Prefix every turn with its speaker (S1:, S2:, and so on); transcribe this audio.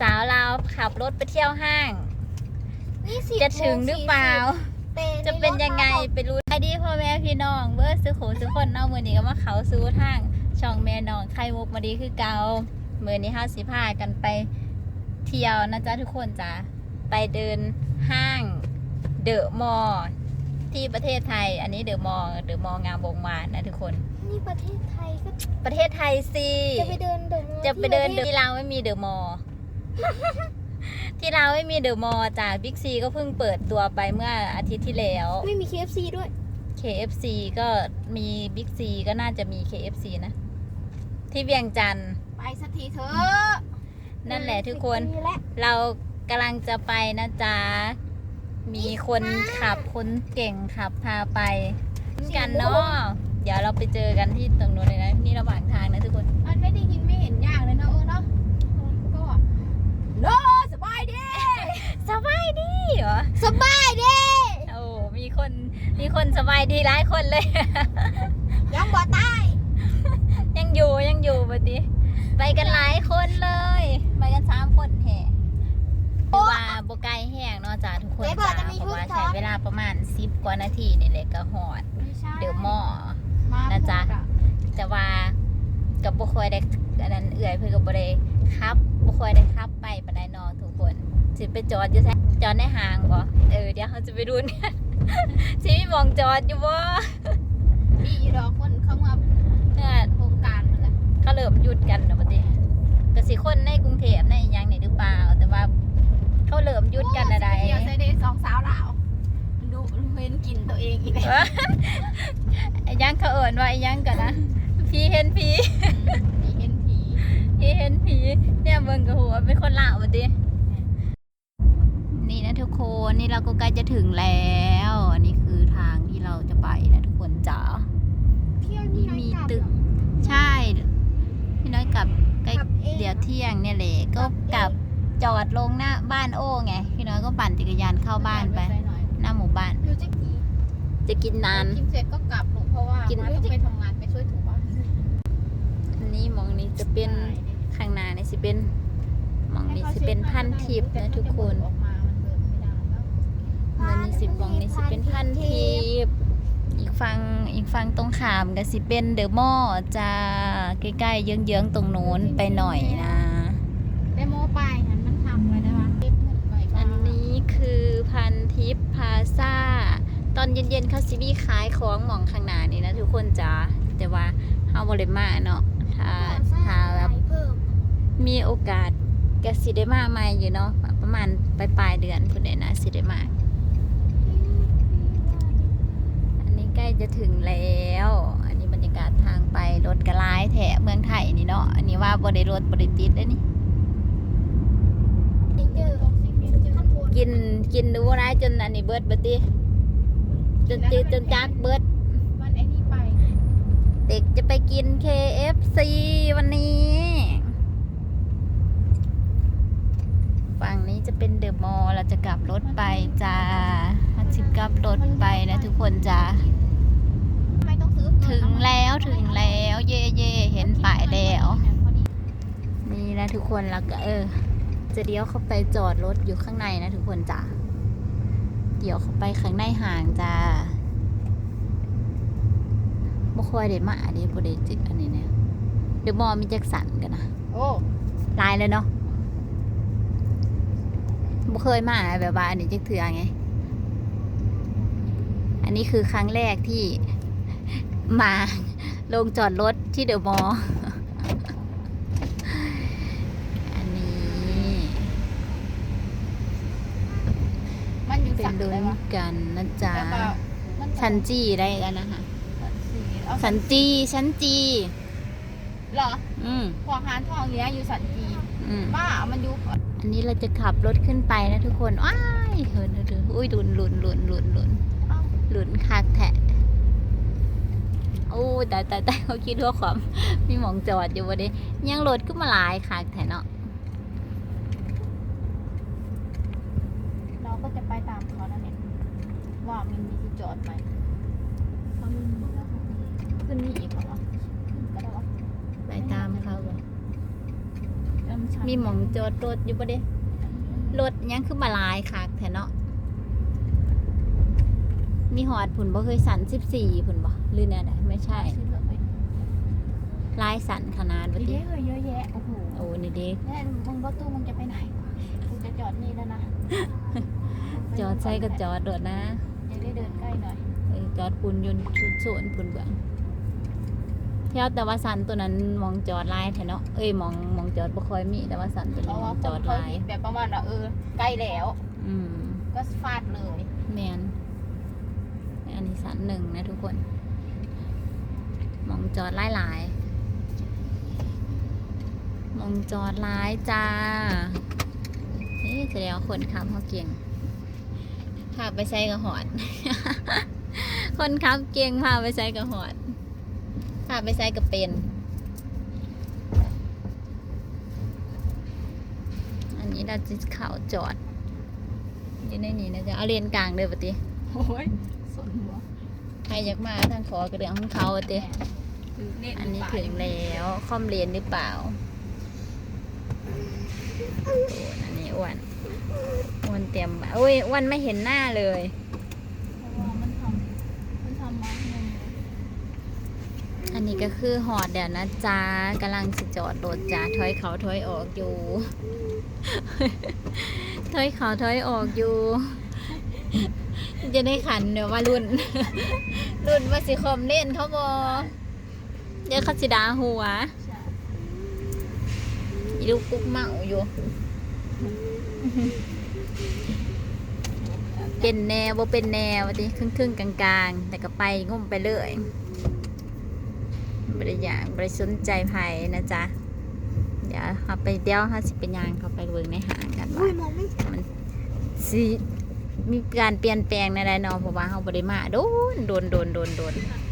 S1: สาวเราวขับรถไปเที่ยวห้าง
S2: นี่สิบ
S1: จะถึงหรือเปล่า
S2: แต่ใจะ
S1: เป็นยังไง
S2: รถ
S1: ไปรู้ไอดีพ่อแม่พี่น้องเบอร์ซื้อโขซื้อคนเนาะมือนี้ก็มาเขาซื้อทางช่องแม่น้องไข่มุกมาดีคือเกามือนี้ห้าสิพากันไปเที่ยวนะจ๊ะทุกคนจ้ะไปเดินห้างเดอะมอลล์ที่ประเทศไทย อันนี้เดอะมอลล์เดอะมอลล์งามวงวานนะทุกคน
S2: นี่ประเทศไทยก็
S1: ประเทศไทยสิ
S2: จะไปเดินเดอะมอลล์
S1: จะไปเดิน
S2: ที่
S1: ที่ลาวไม่มีเดอะมอลล์ ที่ลาวไม่มีเดอะมอลล์จ้ะบิ๊กซีก็เพิ่งเปิดตัวไปเมื่ออาทิตย์ที่แล้ว
S2: ไม่มี KFC ด้วย
S1: KFC ก็มีบิ๊กซีก็น่าจะมี KFC นะ ที่เวียงจันทร์
S2: ไปสักทีเถอะ
S1: นั่นแหละทุกคน
S2: สิบปีแล้ว
S1: เรากำลังจะไปนะจ๊ะ มีคนขับคนเก่งขับพาไปกันเนาะเดี๋ยวเราไปเจอกันที่ตรงนู้นเลยนะนี่ระหว่างทางนะทุกคน
S2: มันไม่ได้ยินไม่เห็นยากเลยเนอะเออเนาะก็โนสบายดี
S1: สบายดีเหรอ
S2: สบายดี
S1: โอ้มีคนมีคนสบายดีหลายคนเลย
S2: ยังบ่ตาย
S1: ยังอยู่ยังอยู่บัดนี้ไปกันหลายคนเลย ไปกันสามคนแห่คือว่าบไกลแห้งเนาะจ้าทุกคน
S2: ไหนบอก
S1: จ้า
S2: จะมี
S1: เพ
S2: ชุ
S1: ราะ
S2: ด
S1: ว่า
S2: ซ้อ
S1: ใช้
S2: ม
S1: เวลาประมาณสิบกว่านาทีนี่แหละก็หอด
S2: ไม่ใช่
S1: เดอะมอลล์
S2: มา
S1: นะจ๊ะ
S2: พูดอ
S1: แต่ว่ากับบุคอยได้อันนั้นเอื่อยเพื่อกับบุได้ครับบุคอยได้ครับไปปานใดเนอทุกคนสิไปจอดอยู่แท้จอดในห้างบ่เออเดี๋ยวเขาจะไปดูเนี่ย สิมีหมองจอดอยู่บ่
S2: ดีอยู่ดอกคนเขามา
S1: เนี่ย
S2: โครงการมันแหละ
S1: เขาเริ่มหยุดกันนะบัดนี้ก็สิคนในกรุงเทพในอิหยังนี่หรือเปล่า แต่ว่าเขาเริ่มหยุดกันอะไร
S2: เดียวใส่เดย์สองสาวลาวดูเห็นกินตัวเองอีกแล้ว
S1: ไอ้ยังเขาเอิ่นว่าไอ้ยังกันนะผีเห็นผี
S2: ผีเห็นผี
S1: ผีเห็นผีเนี่ยเบิ่งกับหัวเป็นคนลาวบัดนี้นี่นะทุกคนนี่ เราก็ใกล้จะถึงแล้ว อันนี้คือทางที่เราจะไปนะทุกคนจ๋า
S2: เที่ยว
S1: นี่
S2: นี่
S1: มี
S2: มี
S1: ตึ
S2: ตึ
S1: ก
S2: ก
S1: ใช่พี่น้อยกลับใกล้
S2: กลับเอง
S1: เดี๋ยวเที่ยงเนี่ยแหละก็กลับจอดลงหน้าบ้านโอ้ไง พี่น้อยก็ปั่นจักรยานเข้าบ้านไป หน้าหมู่บ้าน
S2: ดูจะกี่
S1: จะกินนาน
S2: กินเสร็จก็กลับเพราะว่า
S1: กิน
S2: มาต้องไปทำงานไปช่วยถูบ้าน
S1: อันนี้หมองนี้จะเป็นข้างหน้านี่สิเป็นหมองนี้สิเป็นพันทิพย์นะทุกคน
S2: มัน
S1: นี้สิบหมองนี้สิเป็นพันทิพย์อีกฝั่งอีกฝั่งตรงขามก็สิเป็นเดอะมอลล์จะใกล้ๆเยื้องๆตรงโน้นไปหน่อยนะ
S2: ได้โมไปหันมันทำไว้ได้ปะเก็บเงินไว้บ้า
S1: อั
S2: ง
S1: นนี้คือพันทิพย์พลาซ่า ตอนเย็นๆเขาสิมีขายของหมองข้างหน้านี่นะทุกคนจ้าแต่ว่าเฮาบ่ได้มาเนาะถ้าถ้าแบบ
S2: เพิ่ม
S1: มีโอกาสก็สิได้มาใหม่อยู่เนาะประมาณปลายปลายๆเดือนพุ่นได้นะสิได้มา อันนี้ ใกล้จะถึงแล้ว อันนี้บรรยากาศทางไปรถกระไลแถเมืองไทยนี่เนาะ อันนี้ว่าบริรถบริติดเลยนี่ กินกินดูร้ายจนอันนี้เบิดเบิดดิจนติดจนจักเบิด
S2: มันไอ้นี่ไป
S1: เด็กจะไปกิน KFC วันนี้ ฝั่งนี้จะเป็นเดอะมอลล์เราจะกลับรถไปจ้าฮัจิบกลับรถไปนะทุกคนจ้า
S2: ไม่ต้องซื้อ
S1: ถึงแล้วถึงแล้วเย่เย่เห็นป้ายแล้ว นี่นะทุกคนแล้วก็เออ จะเดี๋ยวเข้าไปจอดรถอยู่ข้างในนะทุกคนจ้าเดี๋ยวเข้าไปข้างในห่างจ้าบ่ค่อยได้มาเดิบ่ได้จิตอันนี้เนี่ยเดี๋ยวมอมีแจ็คสันกันนะ
S2: โอ้
S1: ลายเลยเนาะบ่เคยมาแบบว่าอันนี้จักเถื่อไง อันนี้คือครั้งแรกที่มาลงจอดรถที่เดอะมอลล์ อันนี้
S2: มันอยู่
S1: เป็น
S2: สั่ง
S1: ลุ้
S2: ได้
S1: น
S2: ปะ
S1: กันนะจ๊ะ
S2: แล้วก็มัน
S1: ชั้นจีได้แล้วนะคะ
S2: เอา
S1: ชั้นจีชั้นจี
S2: เหรอ
S1: อืม
S2: พอหานทองเนี้ยอยู่สันจี
S1: อืม
S2: บ้ามันอยู่
S1: อันนี้เราจะขับรถขึ้นไปนะทุกคนว้ายเหินเหินเหินอุ้ยหลุนหลุนหลุนหลุนหลุน
S2: เอ้า
S1: หลุนคักแทะโอ้แต่แต่แต่เขาคิดว่าความ มีหมองจอดอยู่วันนี้ยังรถขึ้นมาหลายคักแทะเนาะ
S2: เราก็จะไปตามเขานั่นเอง ว่ามันมีที่จอดไหมเขาไม่มีแล้วขึ้นนี่อีกเหรอขึ้นก็ได้วะ
S1: ไปตามเขาบ่
S2: แล้วมันชัน
S1: มีหมองจอดรถอยู่บ่เด้รถยังคือมาลายคักแท้เนาะมีหอดผุนบ่เคยสัน14ผุนบ่หรือแนวใดไม่ใช่
S2: ซื้อเหลือไป
S1: ลายสันขนาดบ่
S2: เย
S1: ติ
S2: อะเลยเยอะแยะโอ้โห
S1: โอ้นี่เด้
S2: แน่มึงรถตู้มึงจะไปไหนกูจะจอดนี่แล้วนะ
S1: จอดใส่ก็จอดโดดนะ
S2: อยากได้เดินใกล้หน่อย
S1: เอ้ยจอดปุ่นยนต์ชุดสวนปุ่นเบื้องเที่ยวแต่ว่าสันตัวนั้นมองจอดลายแท้เนาะเอ้ยมองมองจอดบ่ค่อยมีแต่ว่าสันตัว
S2: เพ
S1: นี้
S2: ราะ
S1: ม
S2: ว่า
S1: อง
S2: ค
S1: จ
S2: น
S1: อด
S2: เขา
S1: ลาย
S2: คิดแบบประมาณว่าเออใกล้แล้ว
S1: อืม
S2: ก็ฟาดเลย
S1: แมนอันนี้สันหนึ่งนะทุกคนมองจอดหลายหลายๆมองจอดหลายจ้านี่แสดงว่าคนขับเขาเก่ง พาไปใช้กระหอด คนขับเก่งพาไปใช้กระหอดพาไปใช้กระเป็น อันนี้เราจะเข่าจอดอยู่ในนี้นะจ๊ะเอาเลนกลางเลยปะติ
S2: โอ้ยสนหัว
S1: ใครอยากมาทางขอกระเดื่องของเขาปะติ
S2: คือเล่น
S1: อันนี้ถึงแล้วคอมเลนหรือเปล่าโอ้อันนี้อ้วนอ้วน เตรียมโอ้ยอ้วนไม่เห็นหน้าเลยอันนี้ก็คือหอดเดี๋ยวนะจ๊ะกำลังสิจอดรถจ้าถอยเขาถอยออกอยู่ถอยเขาถอยออกอยู่ จะได้ขันเดี๋ยวว่ารุ่น รุ่นว่าสิคอมเล่นเขาบอเดี๋ยวเขาสิดาหัวลูกกุ๊กเมาอยู่ เป็นแนวบ่เป็นแนวดิครึ่งครึ่งๆกลาง ๆ แต่ก็ไปงมไปเลยบริยางบริสนใจภัยนะจ๊ะ เดี๋ยวเขาไปเดี๋ยวเขาสิเป็นยางเขาไปเบิ่งในห้างกันว่า
S2: มองไม่
S1: มันสิมีการเปลี่ยนแปลงในใดเนอเพราะว่าเขาบริมาโดนโดนโดนโดนโดน
S2: เ